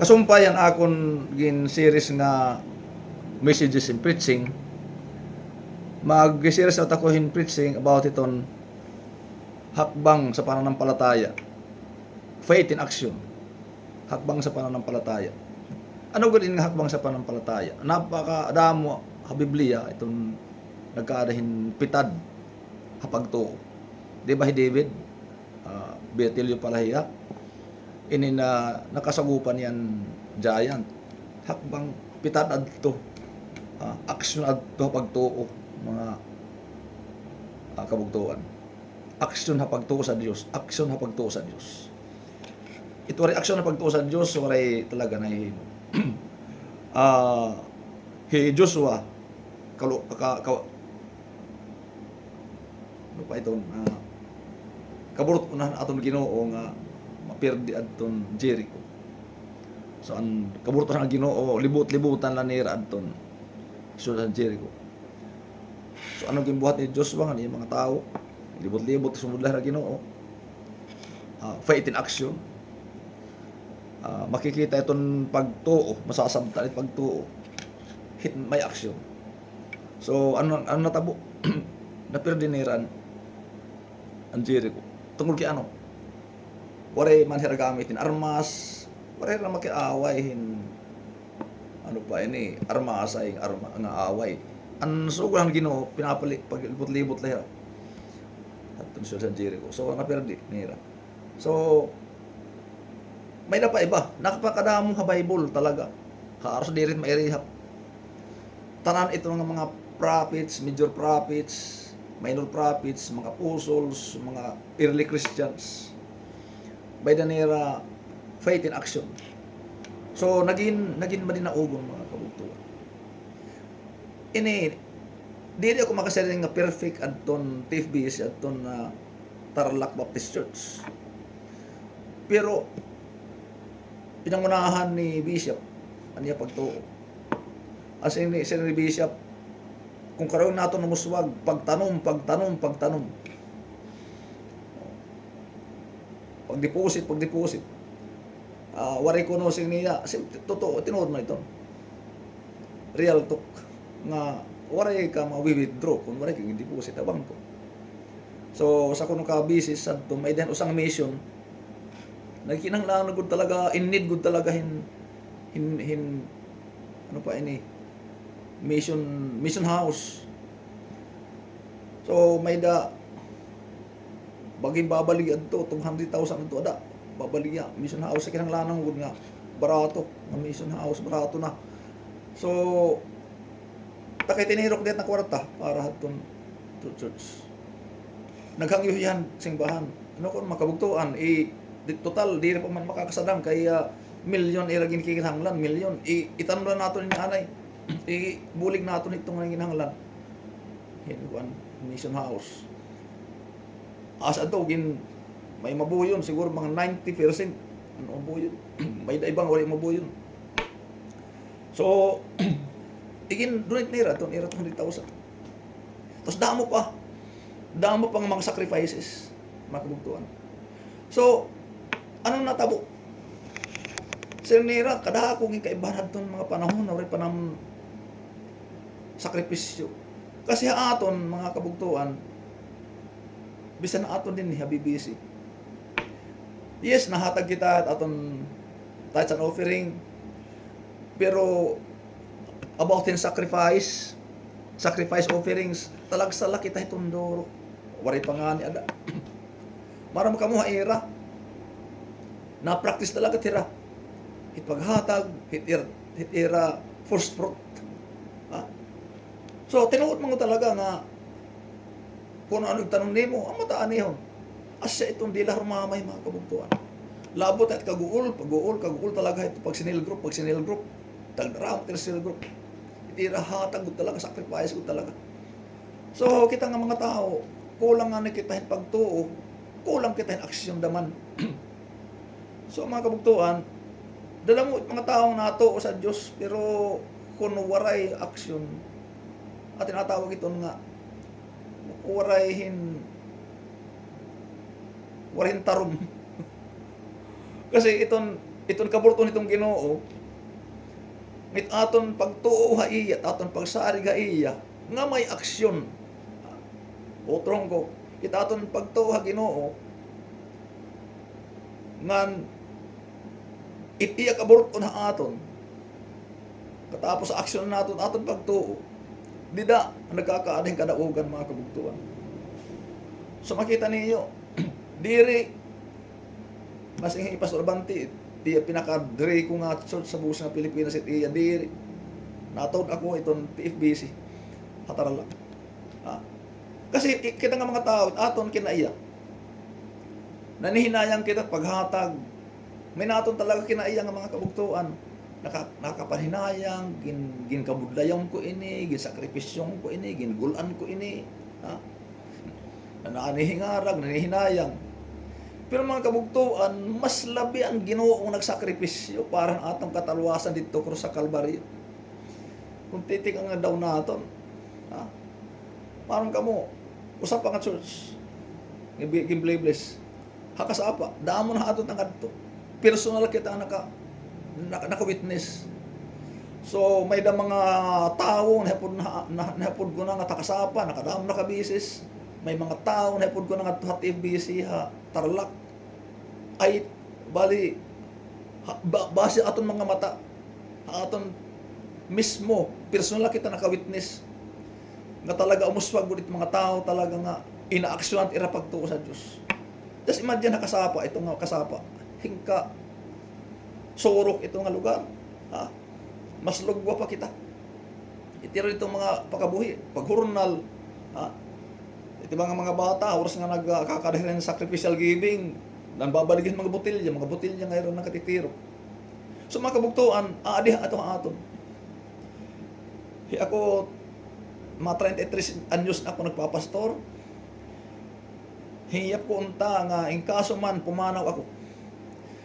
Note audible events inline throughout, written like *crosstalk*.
Kasumpayan akon gin series nga messages in preaching. Mag-series out ako in preaching about iton hakbang sa pananampalataya. Faith in action. Hakbang sa pananampalataya. Ano gudin nga hakbang sa pananampalataya? Napaka damo ha Biblia itong nagkaadahin pitad hapagtuo. Di ba David? Uh, Betilyo palahiya. Ini na nakasagupan yan giant. Hakbang pitad adto. Uh, action adto pagtuo mga uh, kabugtuan. Action ha pagtuo sa Dios. Action ha pagtuo sa Dios. Ito rin action na pagtuo sa Dios waray talaga na. *clears throat* Ah, hi Joshua kalu ka, ka ano pa ito uh, kaburot unahan aton Ginoo nga mapirdi adton Jericho so ang kaburot unahan Ginoo libot-libutan lang nira adton so sa Jericho so ano gimbuhat ni Joshua nga ni mga tao libot-libot sumud lang Ginoo uh, faith in action Ah, makikita itong pagtuo, masasabtan itong pagtuo. Hit may action. So, ano, ano natabo? *clears throat* Napirdiniran ang Jericho. Tungkol kay ano? Waray man hira gamitin armas, waray ra makiaway hin ano pa ini armas ay arma nga away. Ang sugulan Ginoo pinapali pag libot-libot lahira. At sa Jericho. So, napirdi nira. So, may na pa iba. Nakapakadamong ha Bible talaga. Kaaros di rin mairihap. Tanan ito ng mga prophets, major prophets, minor prophets, mga apostles, mga early Christians. By the nera, faith in action. So, naging, naging naugong mga kabugtuan. Ini, di rin ako makasaling nga perfect adton TFBS adton na Tarlac Baptist Church. Pero, pinangunahan ni Bishop aniya pagtuo. As in, si Bishop, kung karoon nato na muswag, pagtanom, pagtanom, pagtanom. Pag-deposit, pag-deposit. Uh, waray ko no niya, sim, totoo, tinuod mo ito. Real talk. Nga, waray ka ma-withdraw kung waray ka deposit abang ko. So, sa kuno ka busy sa to, may den usang mission, nagkinanglaan na gud talaga in need gud talaga hin hin, hin ano pa ini mission mission house so may da bagay babaligyan to 200,000 to ada. Babaligya mission house sa kinanglanang gud nga. Barato. Nga mission house barato na. So takay tinirok dit na kwarta para haton to church. Naghangyo yan singbahan ano kon makabugtuan i di total di na pa man makakasadang kay uh, milyon ilagin kinahanglan milyon i itanong nato ni anay *clears throat* i bulig nato nitong nga kinahanglan hinuan mission house as ato gin may mabuyon siguro mga 90% ano mabuyon *clears throat* may ibang wala mabuyon so *clears throat* igin donate nira ton ira 200,000 tapos damo pa. Damo pang mga sacrifices. Mga kabugtuan. So anong natabo? Sir Nera, kada akong ikaibahan itong mga panahon na rin panam sakripisyo. Kasi aton, mga kabugtuan, bisan aton din Habibisi. Yes, nahatag kita at aton tithes and offering. Pero about in sacrifice, sacrifice offerings, talagsala kita itong doro. Waray pa nga ni Ada. *clears throat* Maram ka mo haira na-practice talaga tira. Hit paghatag, hit, ir, hit ira, first fruit. Ha? So, tinuot mo talaga nga kung ano tanong nimo, ang mataan niyo. Asya itong dila rumamay mga kabugtuan. Labot at kaguul, pag-uul, kaguul talaga ito pag sinil group, pag sinil group, tagdaram sinil group. Itira hatag gud talaga, sacrifice gud talaga. So, kita nga mga tao, kulang nga na kita pagtuo, kulang kita aksyon daman. *clears throat* So mga kabugtuan, dala mo mga taong nato sa Dios pero kung waray aksyon at tinatawag ito nga waray hin waray tarom kasi iton Itong kaburton itong ginoo, ngit aton pagtuo ha iya, at aton pagsarig ha iya, nga may aksyon. Utrong ko, it aton pagtuo ha ginoo, ngan it iya kaburton ha aton, katapos aksyon naton aton pagtuo, dida ang nagkakaading kadaugan mga kabugtuan. So makita ninyo, *clears throat* diri mas ingay Pastor Banti, di pinaka-dre ko nga church sa buong nga Pilipinas it iya diri. Natawag ako itong PFBC. Hataral lang. Ha? Kasi i- kita nga mga tao, aton kinaiya. Nanihinayang kita at paghatag. May naton talaga kinaiya nga mga kabugtuan. Naka, nakapahinayang, gin, ginkabudlayang ko ini, ginsakripisyong ko ini, gingulan ko ini. Ha? Nananihingarag, nanihinayang. Pero mga kabugtuan, mas labi ang ginoong nagsakripisyo para ang atong kataluwasan dito ko sa Kalbaryo. Kung titig nga daw naton, ha? Parang kamo, usap pa nga church, gimbless, hakas apa, damo na aton ang adto. Personal kita ang naka, naka-witness. So, may da mga tao na hapon na, na, nahapon ko na nga takasapa, nakadamo na kabisis. May mga tao na hapon ko na nga tuhat FBC ha, tarlak. Ay, bali, ha, ba, base aton mga mata, aton mismo, personal kita naka-witness nga talaga umuswag ulit mga tao talaga nga inaaksyon at irapagtuo sa Diyos. Just imagine nakasapa, ito nga kasapa, hingka, sorok ito nga lugar. Ha? Mas lugwa pa kita. Itiro itong mga pakabuhi, paghurnal, ha? Ito mga mga bata, oras nga nagkakadahiran ng sacrificial giving, nang babaligin mga botilya, mga botilya ngayon nakatitiro. So mga kabugtuan, aadi ato ang aton. Hi ako, mga 33 anyos ako nagpapastor. Hiyap ko unta nga, in kaso man, pumanaw ako.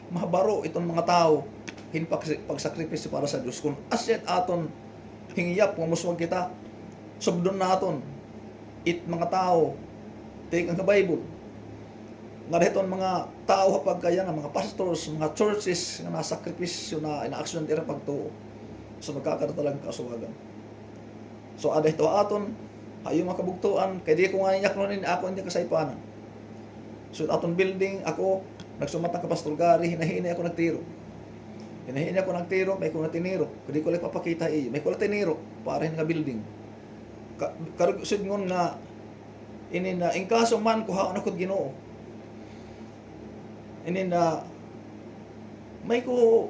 Mahabaro itong mga tao, hinpag pagsakripisyo para sa Diyos. Kung asyet aton, hingiyap, pumuswag kita, subdon naton, it mga tao, take ang Bible. Nga dito mga tao kapag kaya nga, mga pastors, mga churches, nga nasakripisyo na inaaksyon tira pagtuo. So magkakaroon talagang kasuwagan. So ada ito aton, ayo mga kabugtuan, kay di ko nga niyak nun ako hindi kasaypanan. So aton building, ako, nagsumat ka Pastor Gary, hinahinay ako nagtiro. Hinahinay ako nagtiro, may ko na tiniro. Kadi ko lang papakita iyo, may ko lang tiniro, para nga building. Ka, karug sud ngon nga, ini na, in kaso man, kuhaon ako ginoo. Ini na, may ko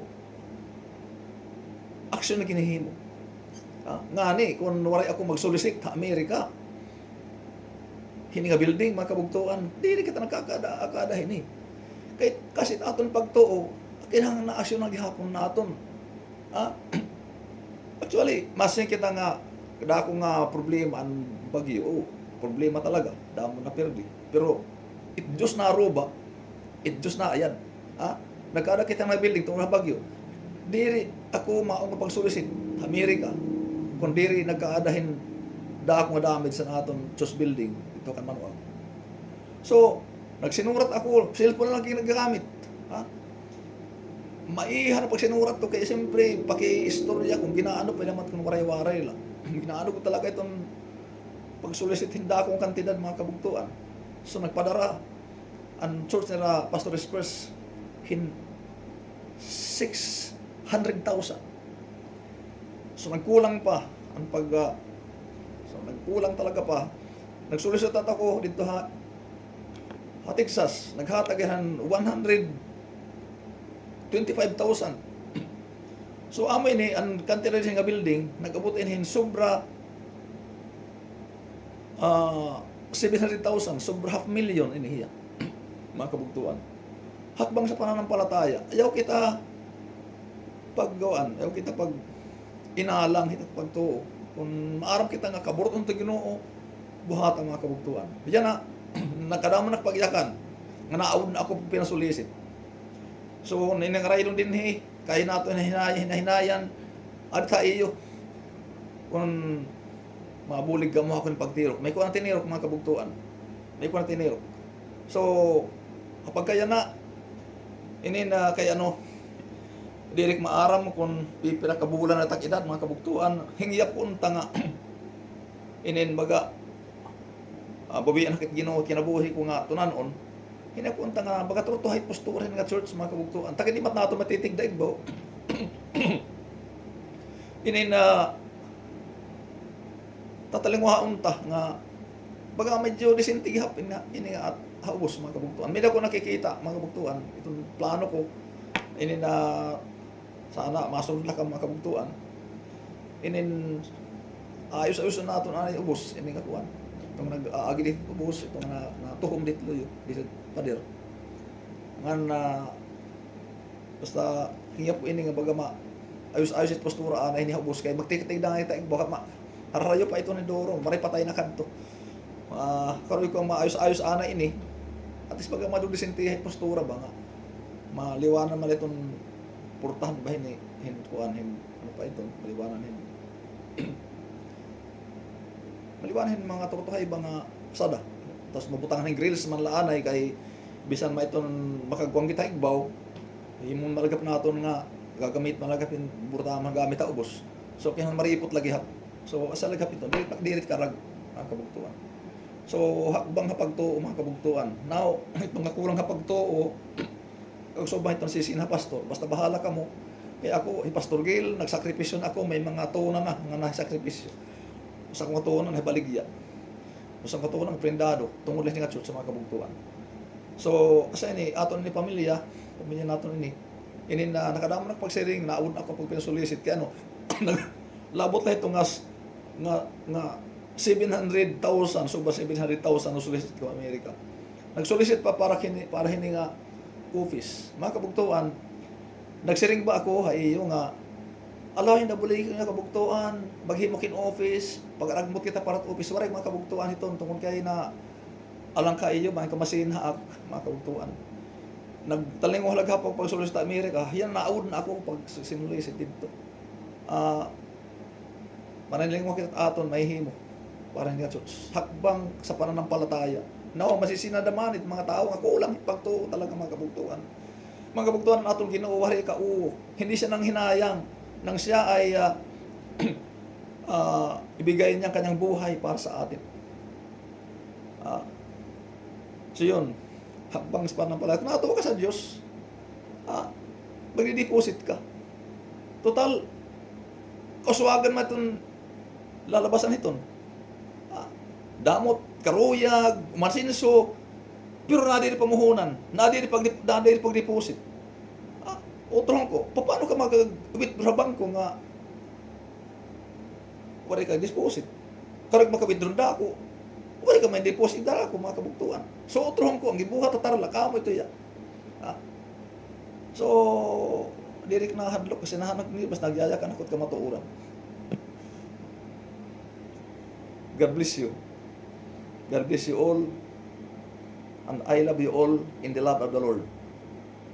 action na ginahimo. Ah, nga ni, kung waray ako magsolicit sa Amerika, hini nga building, mga kabugtuan, di kita nakakada akada hini. Kasi aton pagtuo, kinahanglan na aksyon na gihapon naton. Ah, *clears throat* actually, mas kita nga kada ako nga problema ang bagyo, oh, problema talaga, damo na perdi. Pero it Diyos na aruba, it Diyos na ayan. Ah, nagkada kita nga building sa bagyo. Diri ako maong pagsulisit Amerika kung diri nagkaadahin da ako nga damage sa aton church building ito kan manual. So, nagsinurat ako, cellphone lang yung nagagamit. Ha? Maihan pag sinurat to kaya siyempre paki-istorya kung ginaano pa naman kung waray-waray lang. *laughs* ginaano ko talaga itong pag-solicit hinda akong kantidad mga kabugtuan. So nagpadara ang church nila Pastor Spurs hin 600,000. So nagkulang pa ang pag ah, so nagkulang talaga pa. Nagsolicit ako dito ha ha Texas, naghatagihan 125,000. *clears throat* So amoy ni ang kantidad nga building nagabot inhin sobra ah 700,000, sobra half million inihiya. *clears throat* mga kabugtuan. Hakbang sa pananampalataya, ayaw kita paggawaan, ayaw kita pag inalang hita pagtuo. Kung maaram kita nga kaburot ang Ginoo, buhat ang mga kabugtuan. Diyan na, *clears throat* nakadamo na pagyakan, nga naawd na ako pinasulisit. So, ninangaraylong din hi, kaya nato na hinayan, hinahinayan, at sa iyo, kung mabulig ka mo ako ng pagtirok, may kuwang tinirok mga kabugtuan. May kuwang tinirok. So, kapag kaya na, ini na kay ano, Dirik maaram kung pipila ka bulan na takidad mga kabuktuan, hingyap ko unta nga *clears throat* inin baga uh, babiyan nakit Ginoo kinabuhi ko nga tunanon. Hinap ko unta nga baga trutuhay posturin nga church mga kabuktuan takid di mat nato matitig daig ba inin na *coughs* tataling wa unta nga baga medyo disintig hap ini nga at haubos mga kabuktuan may ko nakikita mga kabuktuan itong plano ko ini na sana masunod lang ang mga kabuktuan inin ayos-ayos na nato na ubos ini nga kuan itong nag-aagi dit ubos itong na, na tuhom dit luyo dit pader. Nga na basta hingap ini nga baga ma ayos-ayos it postura ana ini ubos kay magtikitig na ita baka ma harayo pa ito ni Doro maray patay na kadto uh, karoy ko maayos-ayos ana ini. At least baga madudisintihay postura ba nga. Maliwanan man itong purtahan ba hin hin kuan hin ano pa ito maliwanan hin *clears throat* maliwanan hin mga tutuhay ba nga sada tapos mabutangan ng grills man laanay kay bisan ma itong makagwang kita igbaw. Himong malagap naton nga gagamit malagap yung burtahan man gamit ubos. So kaya maripot lagi hap. So asa lagap ito? Dirit dirit karag mga kabugtuan. So hakbang hapagtuo mga kabugtuan. Now *clears throat* itong kakulang hapagtuo kag sobang itong sisin pastor basta bahala ka mo. Kaya ako si Pastor Gil nagsakripisyon ako may mga tunan na nga nasakripisyo sa mga tunan ay baligya sa mga tunan prendado tungod lang church sa mga kabugtuan. So kasi ni aton ni pamilya pamilya naton ini ini na nakadamo na pagsiring naud ako pag pinasulisit. Kaya ano *clears throat* labot na ito nga nga nga 700,000 so ba 700,000 na solicit ko Amerika. Nagsolicit pa para kini para hini nga office. Mga kabugtuan nagsiring ba ako hay yung nga alawin na buli nga kabugtuan maghimo kin office. Pag aragmot kita para office waray mga kabugtuan ito. Tungkol kay na alang ka iyo mga kamasin haak mga kabugtuan nagtaling ko halaga pag pagsulis Amerika yan naawd na ako pag sinulisit dito ah manaling mo kita aton may himo para nga hakbang sa pananampalataya. Nawa masisinadamanit mga tao nga kulang ipagtuo talaga mga kabugtuan. Mga kabugtuan atong Ginoo wari ka oo. Hindi siya nang hinayang nang siya ay ah, *clears throat* ah, ibigay niya kanyang buhay para sa atin. Ah, so yun, habang sa pananampalataya, kung natuwa ka sa Diyos, ah, magdi-deposit ka. Total, kaswagan mo itong lalabasan iton. Ah, damot, karuyag, marsinso, pero nadiri pamuhunan, nadiri pag nadiri pag deposit. Ah, utron ko, paano ka sa bangko nga wala ka deposit. Karag makabidron da ako, wala ka may deposit da ako mga kabuktuan. So utron ko, ang gibuhat at tarla, kamo ito ya. Ah. So, dirik na hadlok kasi nahanap ni bas nagyayakan ako at kamatuuran. God bless you. God bless you all. And I love you all in the love of the Lord.